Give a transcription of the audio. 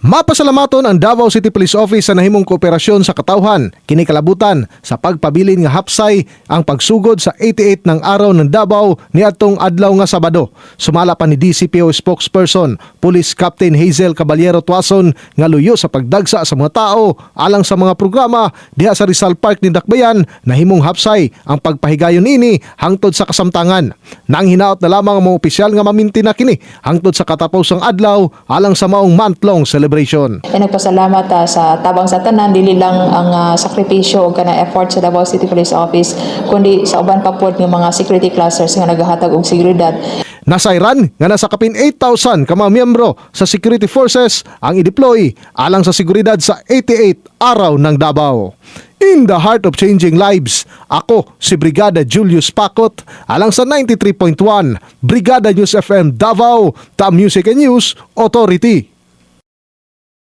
Mapasalamaton ang Davao City Police Office sa nahimong kooperasyon sa katawhan, kinikalabutan sa pagpabilin nga hapsay ang pagsugod sa 88 ng araw ng Davao ni atong adlaw nga Sabado. Sumala pa ni DCPO spokesperson, Police Captain Hazel Caballero Tuason nga luyo sa pagdagsa sa mga tao alang sa mga programa diha sa Rizal Park ni Dakbayan nahimong hapsay ang pagpahigayon ini hangtod sa kasamtangan. Nang hinaot na lamang ang mga opisyal nga maminti na kini hangtod sa katapusang adlaw alang sa maong month-long celebration. E nagpasalamat ah, sa tabang sa tanan dili lang ang ah, sakripisyo o kana effort sa Davao City Police Office kundi sa uban pa pod ng mga security clusters nga nagahatag og seguridad Nasayran nga nasa kapin 8,000 ka mga miyembro sa security forces ang i-deploy alang sa seguridad sa 88 araw ng Davao. In the heart of changing lives, ako si Brigada Julius Pakot alang sa 93.1 Brigada News FM Davao, the Music and News Authority.